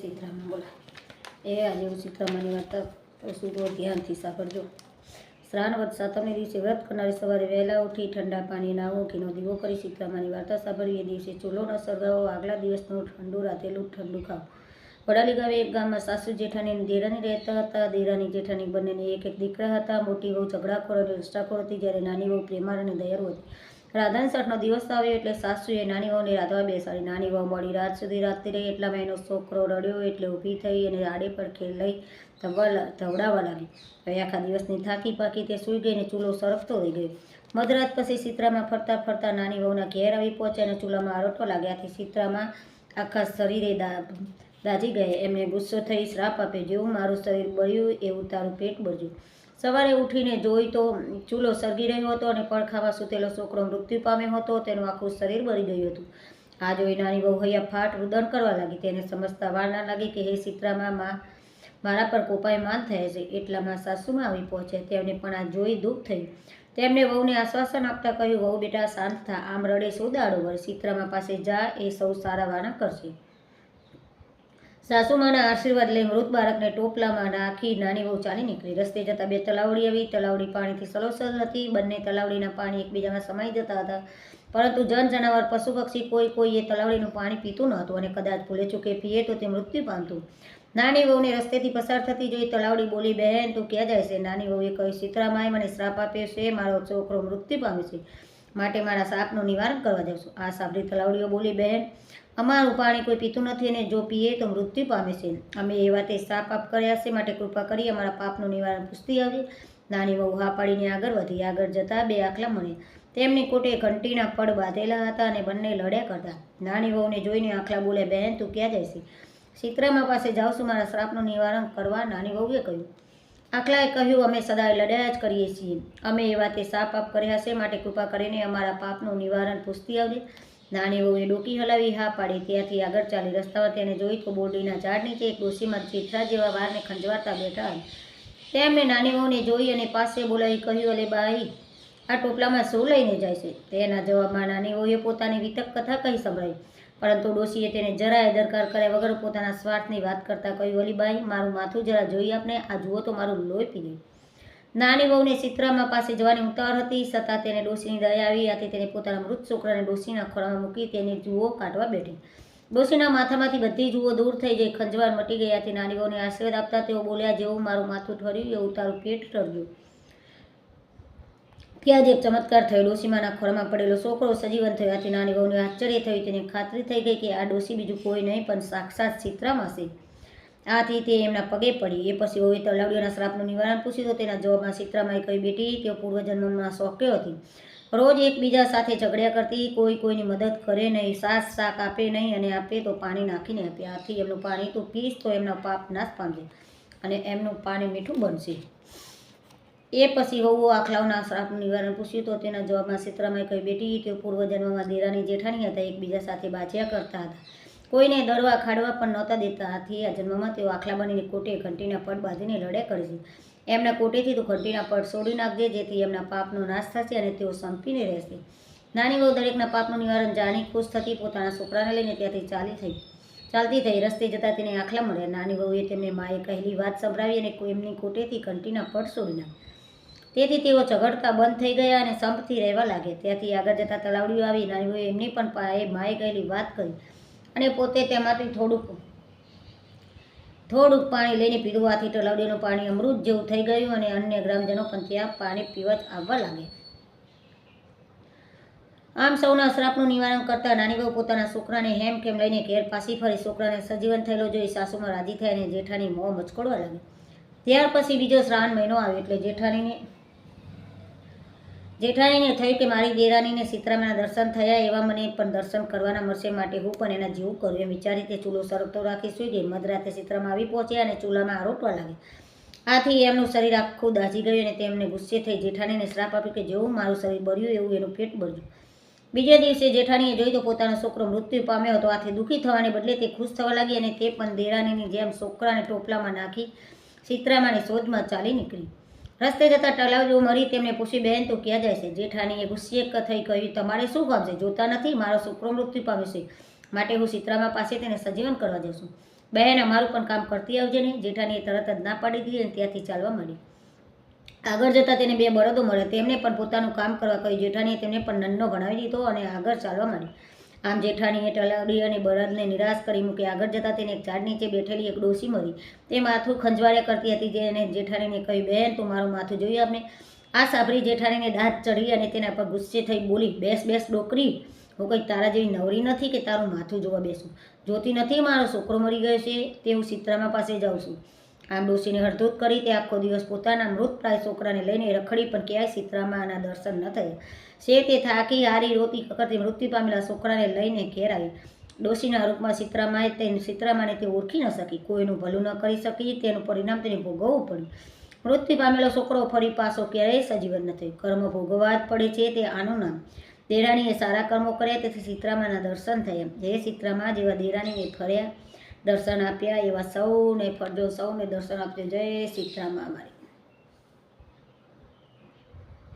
સીતરામાં બોલા એ આજે હું સીતરામાની વાર્તા કહું ધ્યાનથી સાંભળજો. શ્રાવણ વધ સાતમને દિવસે વ્રત કરનારી સવારે વહેલા ઉઠી ઠંડા પાણી નાવો ઘીનો દીવો કરી સીતરામાની વાર્તા સાંભળવી. એ દિવસે ચૂલો ન સળગાવો આગલા દિવસનું ઠંડુ રાતેલું ઠંડુ ખાવ. વડાલી ગામે એક ગામમાં સાસુ જેઠાની દેરાની રહેતા હતા. દેરાની જેઠાણી બંનેને એક એક દીકરા હતા. મોટી વહુ ઝઘડાખોર અને રસ્ટાખોર હતી. જ્યારે નાની બહુ પ્રેમાળ અને દયાળુ હતી. રાધાન સાઠનો દિવસ આવ્યો એટલે સાસુએ નાની વહુને રાધવા બેસાડી. નાની વહુ મળી રાત સુધી રાતથી રહી એટલામાં એનો છોકરો રડ્યો એટલે ઊભી થઈ અને આડે પર ખેલ લઈ ધવવા લા- ધવડાવવા લાગી. હવે આખા દિવસની થાકી પાકી તે સૂઈ ગઈ અને ચૂલો સરકતો રહી ગયો. મધરાત પછી સીતરામાં ફરતા ફરતા નાની વહુના ઘેર આવી પહોંચ્યા અને ચૂલામાં આરોટો લાગ્યાથી સીતરામાં આખા શરીરે દાજી ગયા. એમને ગુસ્સો થઈ શ્રાપ આપ્યો જેવું મારું શરીર બળ્યું એવું તારું પેટ બળ્યું. સવારે ઉઠીને જોઈ તો ચૂલો સળગી રહ્યો હતો અને પડખામાં સૂતેલો છોકરો મૃત્યુ પામ્યો હતો. તેનું આખું શરીર બળી ગયું હતું. આ જોઈ નાની બહુ હૈયા ફાટ રુદન કરવા લાગી. તેને સમજતા વાર ના લાગી કે, હે સીતરામાં, માં, મારા પર કોપાયમાન થયા છે. એટલામાં સાસુમાં આવી પહોંચે તેમને પણ આ જોઈ દુઃખ થયું. તેમણે વહુને આશ્વાસન આપતા કહ્યું, વહુ બેટા, શાંત થા. આમ રડે સોદાડો દાડો વર. સીતરામાં પાસે જા. એ સૌ સારા વાના કરશે. સાસુમાના આશીર્વાદ લઈ મૃત બાળકને ટોપલામાં નાખી નાની વહુ ચાલી નીકળી. રસ્તે જતા બે તલાવડી આવી. તલાવડી પાણીથી સલોસલ હતી. બંને તલાવડીના પાણી એકબીજામાં સમાઈ જતા હતા. પરંતુ જન જનાવર, પશુ પક્ષી કોઈ કોઈ એ તલાવડીનું પાણી પીતું ન હતું અને કદાચ ભૂલે ચૂકે પીએ તો તે મૃત્યુ પામતું. નાની વહુને રસ્તેથી પસાર થતી જોઈ તલાવડી બોલી, બહેન, તું ક્યાં જાય છે? નાની વહુએ કહ્યું સીતરામાએ મને શ્રાપ આપ્યો છે. મારો છોકરો મૃત્યુ પામ્યો છે. માટે મારા સાપનું નિવારણ કરવા જાઉં આ સાંભળી તલાવડીઓ બોલી, બહેન અમારું પાણી કોઈ પીતું નથી અને જો પીએ તો મૃત્યુ પામે છે. અમે એ વાતે સાપ આપ કર્યા છે, માટે કૃપા કરી અમારા પાપનું નિવારણ પૂછતી આવજે નાની વહુ હા પાડીને આગળ વધી. આગળ જતાં બે આખલા મળ્યા તેમની કોટે ઘંટીના પડ બાંધેલા હતા અને બંને લડ્યા કરતા. નાની વહુને જોઈને આખલા બોલે, બહેન, તું ક્યાં જાય છે? સીતરામા પાસે જાઉં છું, મારા શ્રાપનું નિવારણ કરવા, નાની વહુએ કહ્યું. આખલાએ કહ્યું, અમે સદાય લડ્યા જ કરીએ છીએ. અમે એ વાતે સાપ આપ કર્યા છે, માટે કૃપા કરીને અમારા પાપનું નિવારણ પૂછતી આવજે નાની વહુએ ડોકી હલાવી હા પાડી. ત્યાંથી આગળ ચાલી રસ્તામાં તેને જોઈ તો બોરડીના ઝાડ નીચે એક ડોશીમાં ચીથરા જેવા વારને ખંજવાતા બેઠા તેમણે નાની વહુને જોઈ અને પાસે બોલાવી કહ્યું, અલે બાઈ, આ ટોપલામાં શું લઈને જાય છે? તેના જવાબમાં નાની વહુએ પોતાની વિતક કથા કહી સંભળાવી પરંતુ ડોશીએ તેને જરાય દરકાર કર્યા વગર પોતાના સ્વાર્થની વાત કરતા કહ્યું અલીબાઈ મારું માથું જરા જોઈ આપને, આ જુઓ તો મારું લોહી પી ગયું નાની વહુને ચિત્રામાં પાસે જવાની ઉતાવળ હતી. છતાં તેને ડોશીની દયા આવી આથી તેને પોતાના મૃત છોકરાને ડોશીના ખોળામાં મૂકી તેની જુઓ કાઢવા બેઠી. ડોશીના માથામાંથી બધી જુઓ દૂર થઈ ગઈ ખંજવાળ મટી ગયાથી નાની વહુને આશીર્વાદ આપતા તેઓ બોલ્યા, જેવું મારું માથું ઠર્યું એવું તારું પેટ ઠર્યું ત્યાં જ એક ચમત્કાર થયો. ડોશીમાના ખોળામાં પડેલો છોકરો સજીવન થયો. આથી નાની વહુને આશ્ચર્ય થયું. તેને ખાતરી થઈ ગઈ કે આ ડોશી બીજું કોઈ નહીં, પણ સાક્ષાત ચિત્રામાં છે. આથી તે એમના પગે પડી. એ પછી વહુએ તલાવડીઓના શ્રાપનું નિવારણ પૂછ્યું તો તેના જવાબમાં સીતરામાએ કહી બેટી, તેઓ પૂર્વજન્મમાં શોખ્યો હતી. રોજ એકબીજા સાથે ઝઘડ્યા કરતી, કોઈ કોઈની મદદ કરે નહીં, સાસ શાક આપે નહીં અને આપે તો પાણી નાખીને આપે. આથી એમનું પાણી તું પીશ તો એમના પાપ નાશ પામશે અને એમનું પાણી મીઠું બનશે. એ પછી વહુ આખલાઓના શ્રાપનું નિવારણ પૂછ્યું તો તેના જવાબમાં સીતરામાએ કહી બેટી, તેઓ પૂર્વજન્મમાં દેરાની જેઠાણી હતા, એકબીજા સાથે બાજ્યા કરતા હતા. કોઈને દરવા ખાડવા પણ નહોતા દેતા. આથી આ જન્મમાં તેઓ આખલા બનીને કોટે ઘંટીના પડ બાંધીને લડે કરજે એમના કોટેથી તો ઘંટીના પડ છોડી નાખજે, જેથી એમના પાપનો નાશ થશે અને તેઓ સંપીને રહેશે. નાની વહુ દરેકના પાપનું નિવારણ જાણી ખુશ થતી પોતાના છોકરાને લઈને ત્યાંથી ચાલી થઈ. ચાલતી થઈ રસ્તે જતાં તેને આખલા મળ્યા. નાની વહુએ તેમને માએ કહેલી વાત સંભળાવી અને એમની કોટેથી ઘંટીના પડ છોડી નાખ્યા તેથી તેઓ ઝઘડતા બંધ થઈ ગયા અને સંપથી રહેવા લાગ્યા. ત્યાંથી આગળ જતા તલાવડીઓ આવી. નાની વહુએ એમની પણ પાએ માએ કહેલી વાત કરી. અને પોતે તેમાંથી થોડુંક થોડુંક પાણી લઈને પીધું તલાવડીનું પાણી અમૃત જેવું થઈ ગયું અને અન્ય ગ્રામજનો પણ ત્યાં પાણી પીવા આવવા લાગ્યા. આમ સૌના શ્રાપનું નિવારણ કરતા નાની વહુ પોતાના છોકરાને હેમ કેમ લઈને ઘેર પાછી ફરી છોકરાને સજીવન થયેલો જોઈ સાસુમાં રાજી થઈ અને જેઠાણી મોં મચકોડવા લાગી. ત્યાર પછી બીજો શ્રાવણ મહિનો આવ્યો એટલે જેઠાણીને જેઠાણીને થયું કે મારી દેરાણીને સીતરામાના દર્શન થયા એવા મને પણ દર્શન કરવાના મળશે માટે હું પણ એના જેવું કરું એમ વિચારી તે ચૂલો સરકતો રાખી સુઈ ગઈ. મધરાતે સીતરામાં આવી પહોંચ્યા અને ચૂલામાં આરોટવા લાગી આથી એમનું શરીર આખું દાઝી ગયું અને તેમને ગુસ્સે થઈ જેઠાણીને શ્રાપ આપ્યો કે જેવું મારું શરીર બળ્યું એવું એનું પેટ બળ્યું. બીજા દિવસે જેઠાણીએ જોઈ તો પોતાનો છોકરો મૃત્યુ પામ્યો હતો. આથી દુઃખી થવાને બદલે તે ખુશ થવા લાગી અને તે પણ દેરાણીની જેમ છોકરાને ટોપલામાં નાખી સીતરામાની શોધમાં ચાલી નીકળી. રસ્તે જતા ટલાવજો મરી તેમને પૂછી બહેન તું ક્યાં જાય છે? જેઠાણીએ ગુસ્સે થઈ કહ્યું, તમારે શું કામ જોતા નથી? મારો છોકરો મૃત્યુ પામે છે. માટે હું સીતરામા પાસે તેને સજીવન કરવા જઉં બહેન, અમારું પણ કામ કરતી આવજે ને જેઠાણીએ તરત જ ના પાડી દીધી અને ત્યાંથી ચાલવા માંડી. આગળ જતાં તેને બે બળદો મળે તેમને પણ પોતાનું કામ કરવા કહ્યું. જેઠાણીએ તેમને પણ નન્નો ભણાવી દીધો અને આગળ ચાલવા માંડી. આમ જેઠાણીએ ટલાવડી અને બળદને નિરાશ કરી મૂકી આગળ જતાં તેને એક ઝાડ નીચે બેઠેલી એક ડોસી મળી. તે માથું ખંજવાળ્યા કરતી હતી જેને જેઠાણીને કહ્યું બહેન તું મારું માથું જોયું આપણે આ સાંભળી જેઠાણીને દાંત ચડી અને તેના પર ગુસ્સે થઈ બોલી, બેસ બેસ ડોકરી, હું કંઈ તારા જેવી નવરી નથી કે તારું માથું જોવા બેસું. જોતી નથી મારો છોકરો મરી ગયો છે, તે હું સિત્રામા પાસે જાઉં છું. આમ ડોશીને હળધૂત કરી તે આખો દિવસ પોતાના મૃતપ્રાય છોકરાને લઈને રખડી પણ ક્યાંય સીતરામાના દર્શન ન થયા. છે તે થાકી હારી રોતી કરતી મૃત્યુ પામેલા છોકરાને લઈને ઘેર આવી ડોશીના રૂપમાં સીતરામાએ તેને સીતરામાને તે ઓળખી ન શકી. કોઈનું ભલું ન કરી શકી, તેનું પરિણામ તેને ભોગવવું પડ્યું. મૃત્યુ પામેલો છોકરો ફરી પાછો ક્યારેય સજીવન ન થયો. કર્મ ભોગવવા જ પડે છે તે આનું નામ. દેરાણીએ સારા કર્મો કર્યા, તેથી સીતરામાના દર્શન થયા. હે સીતરામા જેવા દેરાણીને ફર્યા દર્શન આપ્યા એવા સૌને ફરજો સૌને દર્શન આપજો. જય સીતરામ અમારી